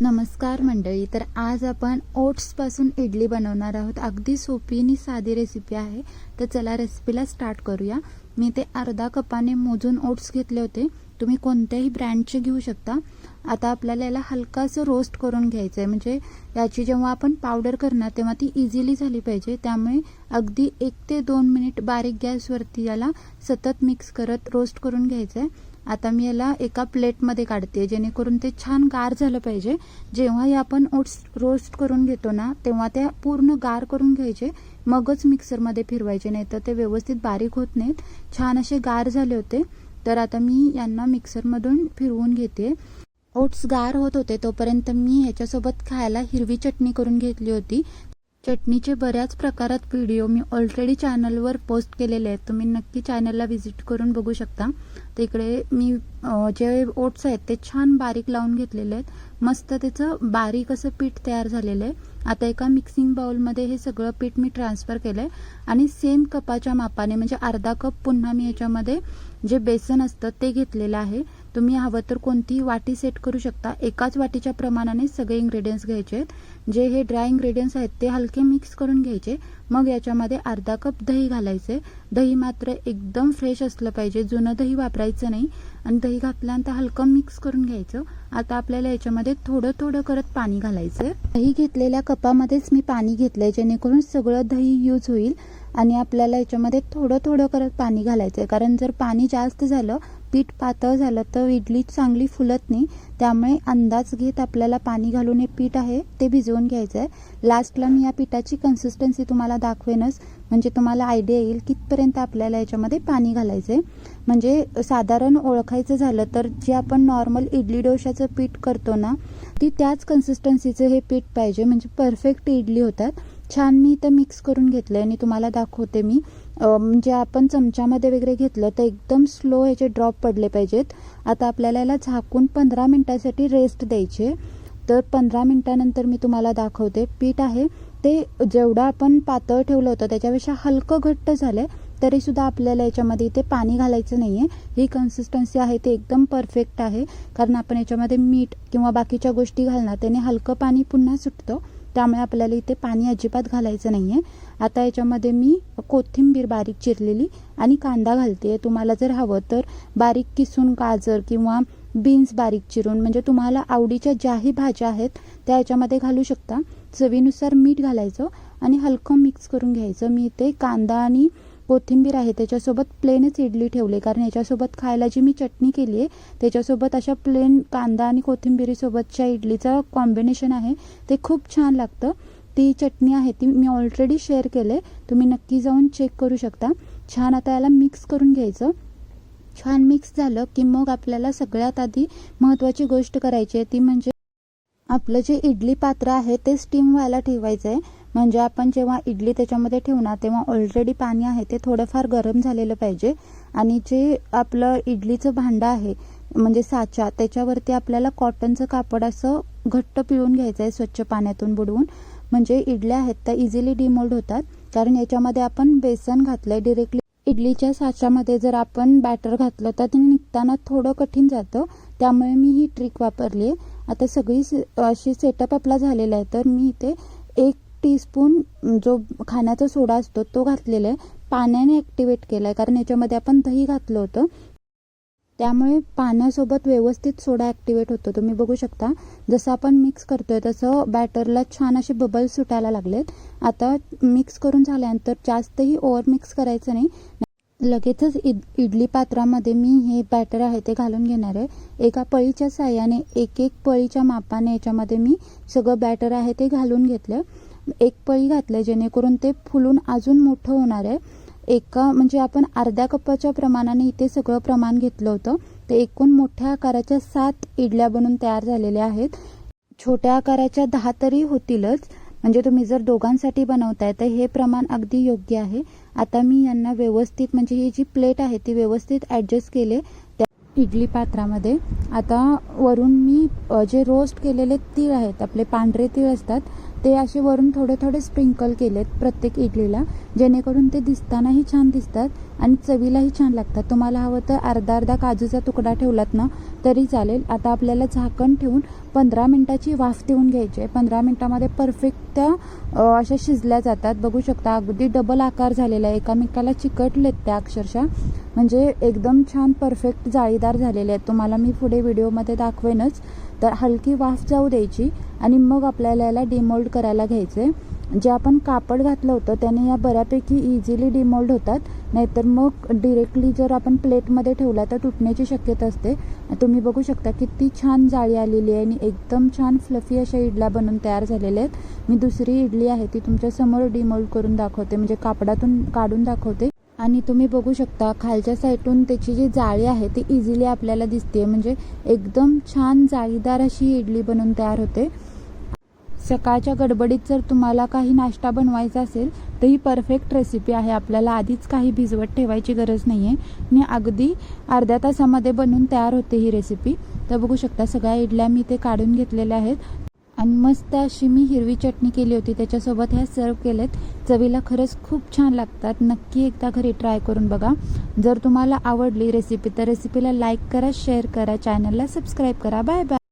नमस्कार मंडळी तर आज आपण ओट्सपासून इडली बनवणार आहोत. अगदी सोपी आणि साधी रेसिपी आहे. तर चला रेसिपीला स्टार्ट करूया. मी ते अर्धा कपाने मोजून ओट्स घेतले होते. तुम्ही कोणत्याही ब्रँडचे घेऊ शकता. आता आपल्याला याला हलकासं रोस्ट करून घ्यायचं आहे म्हणजे याची जेव्हा आपण पावडर करणार तेव्हा ती इझिली झाली पाहिजे. त्यामुळे अगदी एक ते दोन मिनिट बारीक गॅसवरती याला सतत मिक्स करत रोस्ट करून घ्यायचं आहे आता मी याला एका प्लेटमध्ये काढते जेणेकरून ते छान गार झालं पाहिजे. जेव्हाही आपण ओट्स रोस्ट करून घेतो ना तेव्हा त्या पूर्ण गार करून घ्यायचे मगच मिक्सरमध्ये फिरवायचे नाही तर ते व्यवस्थित बारीक होत नाहीत. छान असे गार झाले होते. तर आता मी यांना मिक्सरमधून फिरवून घेते. ओट्स गार होत होते तोपर्यंत मी ह्याच्यासोबत खायला हिरवी चटणी करून घेतली होती. चटणीचे बऱ्याच प्रकारात व्हिडिओ मी ऑलरेडी चॅनलवर पोस्ट केलेले आहेत. तुम्ही नक्की चॅनलला व्हिजिट करून बघू शकता. तर इकडे मी जे ओट्स आहेत ते छान बारीक लावून घेतलेले आहेत. मस्त त्याचं बारीक असं पीठ तयार झालेलं आहे. आता एका मिक्सिंग बाउलमध्ये हे सगळं पीठ मी ट्रान्सफर केलं आहे आणि सेम कपाच्या मापाने म्हणजे अर्धा कप पुन्हा मी याच्यामध्ये जे बेसन असतं ते घेतलेलं आहे. तुम्ही हवं तर कोणतीही वाटी सेट करू शकता. एकाच वाटीच्या प्रमाणाने सगळे इंग्रेडियंट्स घ्यायचे आहेत. जे हे ड्राय इंग्रेडियंट्स आहेत ते हलके मिक्स करून घ्यायचे. मग याच्यामध्ये अर्धा कप दही घालायचे. दही मात्र एकदम फ्रेश असलं पाहिजे. जुनं दही वापरायचं नाही. आणि दही घातल्यानंतर हलकं मिक्स करून घ्यायचं. आता आपल्याला याच्यामध्ये थोडं थोडं करत पाणी घालायचं दही घेतलेल्या कपामध्येच मी पाणी घेतलंय. जेणेकरून सगळं दही यूज होईल. आणि आपल्याला याच्यामध्ये थोडं थोडं करत पाणी घालायचं आहे कारण जर पाणी जास्त झालं पीठ पातळ झालं तर इडली चांगली फुलत नाही. त्यामुळे अंदाज घेत आपल्याला पाणी घालून हे पीठ आहे ते भिजवून घ्यायचं आहे लास्टला मी या पिठाची कन्सिस्टन्सी तुम्हाला दाखवेनच. म्हणजे तुम्हाला आयडिया येईल कितपर्यंत आपल्याला याच्यामध्ये पाणी घालायचं आहे म्हणजे साधारण ओळखायचं झालं तर जे आपण नॉर्मल इडली डोशाचं पीठ करतो ना ती त्याच कन्सिस्टन्सीचं हे पीठ पाहिजे. म्हणजे परफेक्ट इडली होतात. छान मी इथं मिक्स करून घेतलं आणि तुम्हाला दाखवते मी. म्हणजे आपण चमच्यामध्ये वगैरे घेतलं तर एकदम स्लो ह्याचे ड्रॉप पडले पाहिजेत. आता आपल्याला याला झाकून पंधरा मिनटासाठी रेस्ट द्यायचे. तर पंधरा मिनटानंतर मी तुम्हाला दाखवते. पीठ आहे. ते जेवढं आपण पातळ ठेवलं होतं त्याच्यापेक्षा हलकं घट्ट झालं आहे तरीसुद्धा आपल्याला याच्यामध्ये इथे पाणी घालायचं नाही आहे ही कन्सिस्टन्सी आहे ते एकदम परफेक्ट आहे. कारण आपण याच्यामध्ये मीठ किंवा बाकीच्या गोष्टी घालणार त्याने हलकं पाणी पुन्हा सुटतं. त्यामुळे आपल्याला इथे पाणी अजिबात घालायचं नाही आहे आता याच्यामध्ये मी कोथिंबीर बारीक चिरलेली आणि कांदा घालते. तुम्हाला जर हवं तर बारीक किसून गाजर किंवा बीन्स बारीक चिरून म्हणजे तुम्हाला आवडीच्या ज्याही भाज्या आहेत त्या याच्यामध्ये घालू शकता. चवीनुसार मीठ घालायचं आणि हलकं मिक्स करून घ्यायचं. मी इथे कांदा आणि कोथिंबीर आहे त्याच्यासोबत प्लेनच इडली ठेवली. कारण याच्यासोबत खायला जी मी चटणी केली आहे त्याच्यासोबत अशा प्लेन कांदा आणि कोथिंबीरीसोबतच्या इडलीचं कॉम्बिनेशन आहे. ते खूप छान लागतं. ती चटणी आहे ती मी ऑलरेडी शेअर केले तुम्ही नक्की जाऊन चेक करू शकता. छान आता याला मिक्स करून घ्यायचं. छान मिक्स झालं की मग आपल्याला सगळ्यात आधी महत्त्वाची गोष्ट करायची आहे ती म्हणजे आपलं जे इडली पात्र आहे ते स्टीम व्हायला ठेवायचं आहे म्हणजे आपण जेव्हा इडली त्याच्यामध्ये ठेवणार तेव्हा ऑलरेडी पाणी आहे ते थोडंफार गरम झालेलं पाहिजे. आणि जे आपलं इडलीचं भांडं आहे म्हणजे साचा त्याच्यावरती आपल्याला कॉटनचं कापड असं घट्ट पिळून घ्यायचं आहे स्वच्छ पाण्यातून बुडवून. म्हणजे इडल्या आहेत त्या इझिली डिमोल्ड होतात. कारण याच्यामध्ये आपण बेसन घातलंय डिरेक्टली इडलीच्या साच्यामध्ये जर आपण बॅटर घातलं तर ते निघताना थोडं कठीण जातं. त्यामुळे मी ही ट्रिक वापरली आहे आता सगळी से- अशी सेटअप आपला झालेला आहे. तर मी इथे एक टीस्पून जो खाण्याचा सोडा असतो तो घातलेला आहे. पाण्याने ॲक्टिवेट केला आहे कारण याच्यामध्ये आपण दही घातलं होतं. त्यामुळे पाण्यासोबत व्यवस्थित सोडा ॲक्टिवेट होतो. तुम्ही बघू शकता. जसं आपण मिक्स करतोय तसं बॅटरला छान असे बबल्स सुटायला लागलेत. आता मिक्स करून झाल्यानंतर जास्तही ओव्हर मिक्स करायचं नाही. लगेचच इड इडली पात्रामध्ये मी हे बॅटर आहे ते घालून घेणार आहे. एका पळीच्या साह्याने एक एक पळीच्या मापाने याच्यामध्ये मी सगळं बॅटर आहे ते घालून घेतलं. एक पळी घातलं जेणेकरून ते फुलून अजून मोठं होणार आहे. एका म्हणजे आपण अर्ध्या कपाच्या प्रमाणाने इथे सगळं प्रमाण घेतलं होतं. ते एकूण मोठ्या आकाराच्या सात इडल्या बनून तयार झालेल्या आहेत. छोट्या आकाराच्या दहा तरी होतीलच. म्हणजे तुम्ही जर दोघांसाठी बनवताय तर हे प्रमाण अगदी योग्य आहे. आता मी यांना व्यवस्थित म्हणजे ही जी प्लेट आहे ती व्यवस्थित ॲडजस्ट केले त्या इडली पात्रामध्ये. आता वरून मी जे रोस्ट केलेले तीळ आहेत आपले पांढरे तीळ असतात ते असे वरून थोडे थोडे स्प्रिंकल केलेत प्रत्येक इडलीला. जेणेकरून ते दिसतानाही छान दिसतात आणि चवीलाही छान लागतात. तुम्हाला हवं तर अर्धा अर्धा काजूचा तुकडा ठेवलात ना तरी चालेल. आता आपल्याला झाकण ठेवून पंधरा मिनटाची वाफ देऊन घ्यायची आहे. पंधरा मिनटामध्ये परफेक्ट त्या अशा शिजल्या जातात. बघू शकता अगदी डबल आकार झालेला आहे. एकामेकाला चिकटलेत त्या अक्षरशः. म्हणजे एकदम छान परफेक्ट जाळीदार झालेले आहेत. तुम्हाला मी पुढे व्हिडिओमध्ये दाखवेनच. तर हलकी वाफ जाऊ द्यायची आणि मग आपल्याला याला डिमोल्ड करायला घ्यायचं आहे जे आपण कापड घातलं होतं त्याने या बऱ्यापैकी इझिली डिमोल्ड होतात. नाहीतर मग डिरेक्टली जर आपण प्लेटमध्ये ठेवला तर तुटण्याची शक्यता असते. तुम्ही बघू शकता किती छान जाळी आलेली आहे आणि एकदम छान फ्लफी अशा इडल्या बनून तयार झालेल्या आहेत. मी दुसरी इडली आहे ती तुमच्यासमोर डिमोल्ड करून दाखवते. म्हणजे कापडातून काढून दाखवते. आणि तुम्ही बघू शकता खालच्या साईडून त्याची जी जाळी आहे ती इझिली आपल्याला दिसते म्हणजे एकदम छान जाळीदार अशी इडली बनून तयार होते. सकाळच्या गडबडीत जर तुम्हाला काही नाश्ता बनवायचा असेल तर ही परफेक्ट रेसिपी आहे. आपल्याला आधीच काही भिजवत ठेवायची गरज नाही आहे आणि अगदी अर्ध्या तासामध्ये बनून तयार होते ही रेसिपी तर बघू शकता सगळ्या इडल्या मी ते काढून घेतलेल्या आहेत. आणि मस्त अशी मी हिरवी चटणी केली होती. त्याच्यासोबत ह्या सर्व केलेत. चवीला खरंच खूप छान लागतात. नक्की एकदा घरी ट्राय करून बघा. जर तुम्हाला आवडली रेसिपी तर रेसिपीला लाईक करा शेअर करा चॅनलला सबस्क्राईब करा. Bye bye